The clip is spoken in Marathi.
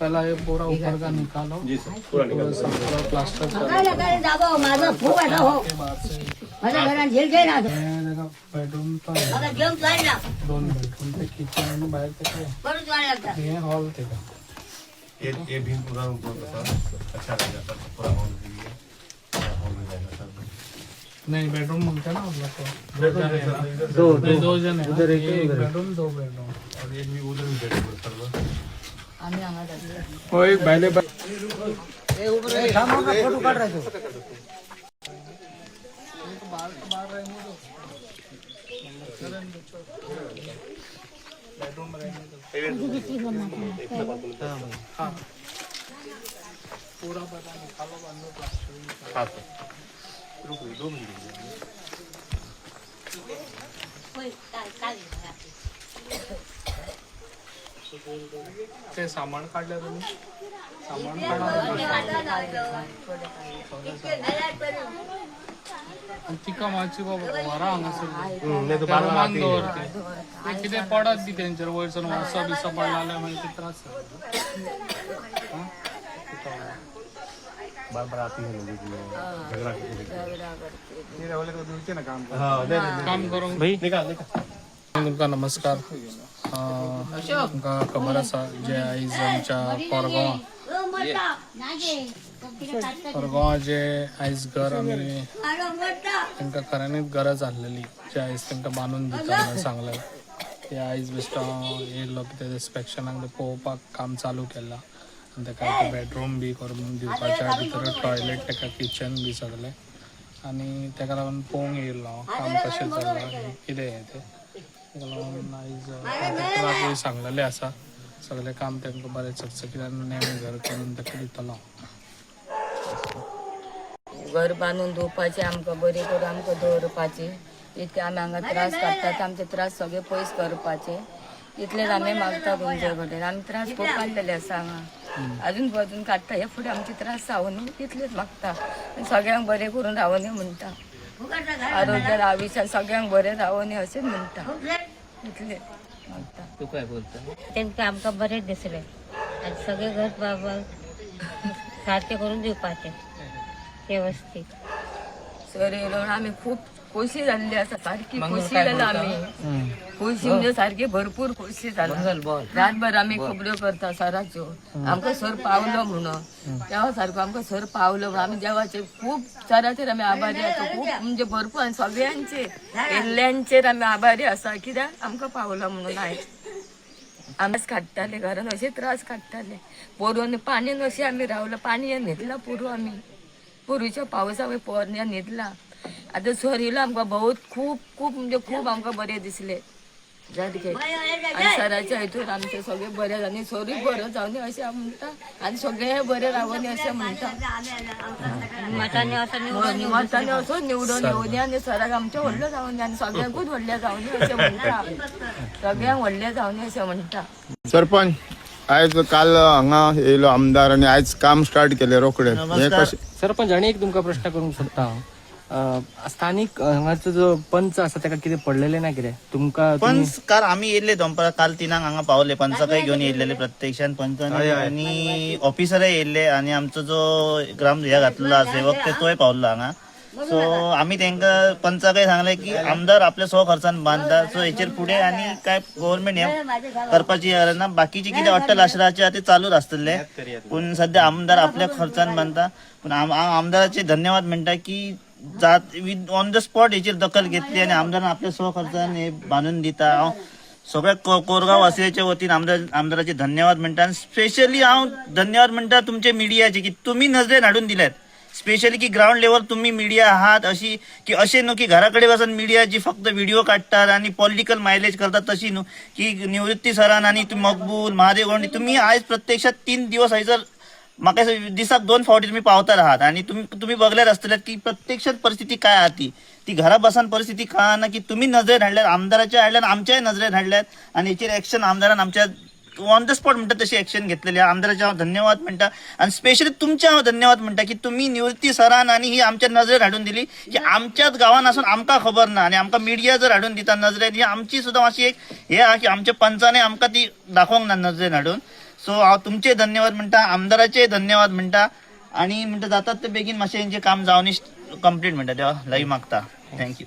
पहला ये पूरा ऊपर का निकालो। जी सर पूरा निकाल। पूरा सब पूरा प्लास्टर करो काय काय दाबा माझा खूप आहे ना हो। के बाद से माझ्या घरात झेल घे ना ये देखो बेडरूम तो है. आता जेवण जाईल ना दोन बेडरूम ते किचन आणि बाहेर ते काय करून जायला लागतात हे। हॉल ते का ये ये भी पूरा ऊपर का था अच्छा रहेगा सर पूरा हॉल भी है पूरा हॉल भी रहेगा सर नहीं बेडरूम बोलते ना मतलब तो। दो जन है ना। दो दो जन है। उधर एक बेडरूम दो बेडरूम और एक भी उधर भी बेड पर सर आम्ही आम्हाला वो एक पहले पूरा पता निकालो बंदो प्लास्टर हाँ सर रुको दो मिनट ते सामान काढलं तुम्ही सामान काढा तिका माझी बाबा वरा हांगासर है कितें पडत ती तेंचेर वयरसून वासो बिसो पडला जाल्यार मागीर ते त्रास जाता. बार बार आती है लोगों की झगड़ा करने हाँ, काम करूंक निकाल निकाल. तुमका नमस्कार. तुमका खबर आसा जे आयज आमच्या कोरगांव कोरगांव जे आयज घर आमी तांकां खऱ्यांनीच गरज आसलेली जे आयज तांकां बांदून दिता सांगलें ते आयज बेश्टो हांव येयल्लो कितें इन्स्पेक्शनाक ते पळोवपाक काम चालू केलां. ताका बेडरूम बी करून दिवपाच्या भितर टॉयलेट ताका किचन बी सगलें आनी ताका लागून पळोवंक येयल्लो हांव काम कशें चल्लां कितें हें तें ताका लागून आयज कॉन्ट्रॅक्टराकूय सांगलेलें आसा सगळें काम तांकां बरें चकचकीत नेम घर करून ताका दितलो हांव घर बांदून धुवपाचें आमकां बरी करून आमकां दवरपाचें. इतके आमी हांगा त्रास काडटात आमचे त्रास सगळे पयस करपाचे. इतलेच आमी मागता तुमचे कडेन आमी त्रास खूब काडलेले आसा हांगा अजून अजून काडटा हे फुडें आमचे त्रास जावं न्हू इतलेच मागता सगळ्यांक बरें करून रावों न्ही म्हणटा आरोग्य आयुश्यान सगळ्यांक बरें रावों न्ही अशेंच म्हणटा इतलेच मागता तेंका आमकां बरें दिसलें. आनी सगळे घर बाबा सारकें करून दिवपाचें वेवस्थीत सर येयलो म्हणून आमी खूब खोशी जाल्ली आसा सारकी खोशी जाला आमी खोशी म्हणजे सारकी भरपूर खोशी जाला रातभर आमी खबऱ्यो करता सराच्यो आमकां सर पावलो म्हणून. तेव्हा सारको आमकां सर पावलो म्हणून आमी देवाचे खूब सराचेर आमी आभारी आसा खूब म्हणजे भरपूर आनी सगळ्यांचेर येल्ल्यांचेर आमी आभारी आसा कित्याक आमकां पावलो म्हणून आयज आमीच काडटाले घरान अशे त्रास काडटाले पोरून पाणीन अशें आमी रावलो. पाणी हें न्हिदला पुरो आमी पुरूच्या पावसा पोरण्या न्हिदला आतां सर येयलो आमकां बहुत खूब खूब म्हणजे खूब आमकां बरें दिसलें. जातके आनी सराच्या हितून आमचे सगळे बरें आनी सरूय बरो जावन अशें हांव म्हणटा आनी सगळे बरें रावोनी अशें म्हणटा मठाने असं निवडून निवडून येऊन आनी सराक आमचे व्हडले जावन आनी सगळ्यांकूच व्हडले जावन अशें म्हणटा सगळ्यांक व्हडले जावन अशें म्हणटा सरपंच आयज काल हांगा येयलो आमदार आणि आयज काम स्टार्ट केले रोखडे हे कशें सरपंच आनी एक तुमकां प्रश्न करूंक सोदता. हांव अं, स्थानिक हांगाचो जो पंच आसा ताका कितें पडलेलें ना कितें? तुमकां पण काल आम्ही येयल्ले दनपारा काल तिनांक हांगा पावले. पंचाकय घेऊन येयलेले प्रत्यक्षान. पंचांनी आणि ऑफिसरय येयल्ले आणि आमचो जो ग्राम हे घातलेलो आसा सेवक ते तोय पावलो हांगा. सो आम्ही तांकां पंचाकय सांगले की आमदार आपल्या स्व खर्चान बांधता सो हेचेर फुडें आनी काय गव्हर्नमेंट हे करपाची ना बाकीचे कितें अट्टल आश्रयाचे ते चालूच आसतले पूण सध्या आमदार आपल्या खर्चान बांधता. पूण आम- हांव आमदाराचे धन्यवाद म्हणटा की जात विथ ऑन द स्पॉट हेचेर दखल घेतली आणि आमदारान आपल्या स्व खर्चान हे बांधून दिता. हांव सगळ्या को- कोरगांव वासियाच्या वतीन आमदार आमदाराचे धन्यवाद म्हणटा आणि स्पेशली हांव धन्यवाद म्हणटा तुमचे मिडियाचे की तुम्ही नजरेन हाडून दिल्यात. स्पेशली की ग्राउंड लेवल तुम्ही मीडिया आहात अशी की असे न्हू की घराकडे बसून मीडिया जी फक्त व्हिडिओ काढतात आणि पॉलिटिकल मायलेज करतात तशी न्हू की निवृत्ती सरान आणि मकबूल महादेव गोंडी तुम्ही आज प्रत्यक्षात तीन दिवस हयसर म्हाका दिसाक दोन फावटी तुम्ही पावतात आहात आणि तुम्ही तुम्ही बघल्यात असतल्यात की प्रत्यक्षात परिस्थिती काय आहा ती? ती घरा बसान परिस्थिती कळना की तुम्ही नजरेत हाडल्यात आमदाराच्या हाडल्यात आमच्याय नजरेत हाडल्यात आणि हेचेर ऍक्शन आमदारान आमच्या ऑन द स्पॉट म्हणतात तशी ऍक्शन घेतलेली आहे. आमदाराच्या हांव धन्यवाद म्हणटा आणि स्पेशली तुमच्या हांव धन्यवाद म्हणटा की तुम्ही निवृत्ती सरान आणि ही आमच्या नजरेत हाडून दिली की आमच्याच गावान असून आमकां खबर ना आणि आमकां मिडिया जर हाडून दिता नजरेत ही आमची सुद्दां अशी एक हे आहा की आमच्या पंचाने आमकां ती दाखोवंक ना नजरेन हाडून. सो हांव तुमचे धन्यवाद म्हणटा आमदाराचे धन्यवाद म्हणटा आणि म्हणटा जातात ते बेगीन मातशें हेंचें काम जावनी कंप्लीट म्हणटा देवा लागी मागता. थँक्यू